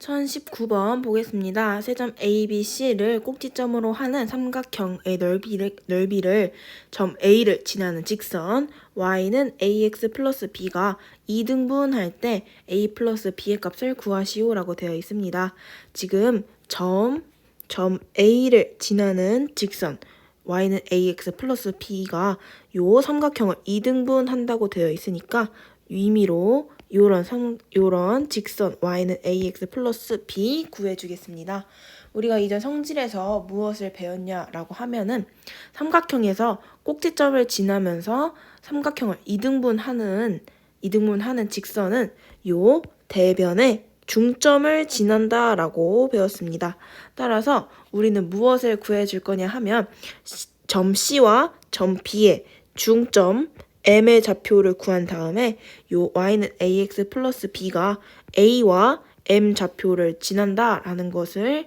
1019번 보겠습니다. 세점 ABC를 꼭지점으로 하는 삼각형의 넓이를, 넓이를 점 A를 지나는 직선 y는 ax 플러스 b가 2등분할 때 a 플러스 b의 값을 구하시오라고 되어 있습니다. 지금 점, 점 A를 지나는 직선 y는 ax 플러스 b가 요 삼각형을 2등분한다고 되어 있으니까 의미로 요런 삼, 요런 직선 y는 ax 플러스 b 구해주겠습니다. 우리가 이전 성질에서 무엇을 배웠냐라고 하면은 삼각형에서 꼭지점을 지나면서 삼각형을 이등분하는 이등분하는 직선은 요 대변의 중점을 지난다라고 배웠습니다. 따라서 우리는 무엇을 구해줄 거냐 하면 시- 점 C와 점 B의 중점 M의 좌표를 구한 다음에 요 y는 ax 플러스 b가 a와 m 좌표를 지난다라는 것을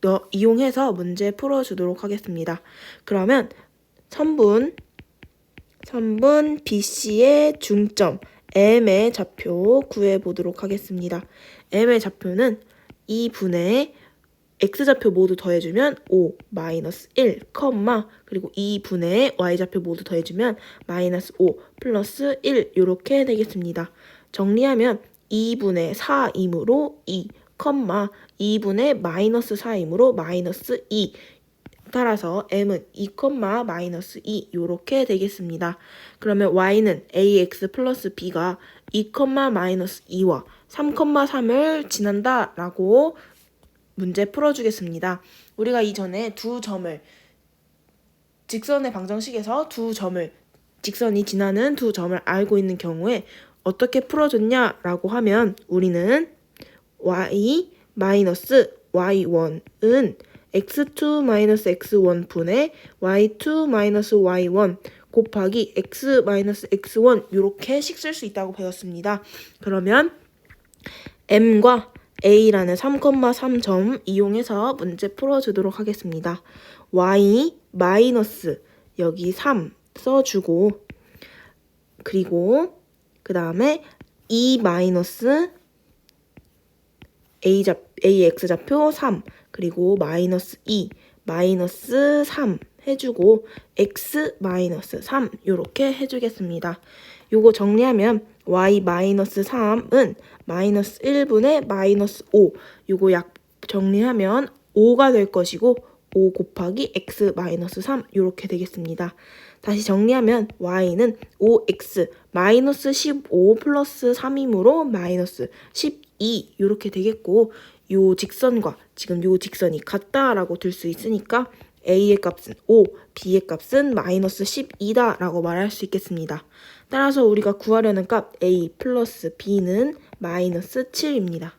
너- 이용해서 문제 풀어주도록 하겠습니다. 그러면 선분 선분 BC의 중점 M의 좌표 구해 보도록 하겠습니다. M의 좌표는 2분의 X좌표 모두 더해주면 5 마이너스 1 컴마 그리고 2분의 Y좌표 모두 더해주면 마이너스 5 플러스 1 이렇게 되겠습니다. 정리하면 2분의 4이므로 2 컴마 2분의 마이너스 4이므로 마이너스 2 따라서 m은 2, 마이너스 2 이렇게 되겠습니다. 그러면 y는 ax 플러스 b가 2, 마이너스 2와 3, 3을 지난다라고 문제 풀어주겠습니다. 우리가 이전에 두 점을 직선의 방정식에서 두 점을 직선이 지나는 두 점을 알고 있는 경우에 어떻게 풀어줬냐라고 하면 우리는 y 마이너스 y1은 x2 마이너스 x1 분의 y2 마이너스 y1 곱하기 x 마이너스 x1 이렇게 식 쓸 수 있다고 배웠습니다. 그러면 m과 a라는 3,3점 이용해서 문제 풀어주도록 하겠습니다. y 마이너스 여기 3 써주고 그리고 그 다음에 2 마이너스 ax 좌표 3 그리고 마이너스 2 마이너스 3 해주고 x 마이너스 3 이렇게 해주겠습니다. 요거 정리하면 y 마이너스 3은 마이너스 1분의 마이너스 5 요거 약 정리하면 5가 될 것이고 5 곱하기 x 마이너스 3 이렇게 되겠습니다. 다시 정리하면 y는 5x 마이너스 15 플러스 3이므로 마이너스 12 이렇게 되겠고 요 직선과 지금 요 직선이 같다라고 들 수 있으니까 a의 값은 5, b의 값은 마이너스 12다 라고 말할 수 있겠습니다. 따라서 우리가 구하려는 값 a 플러스 b는 마이너스 7입니다.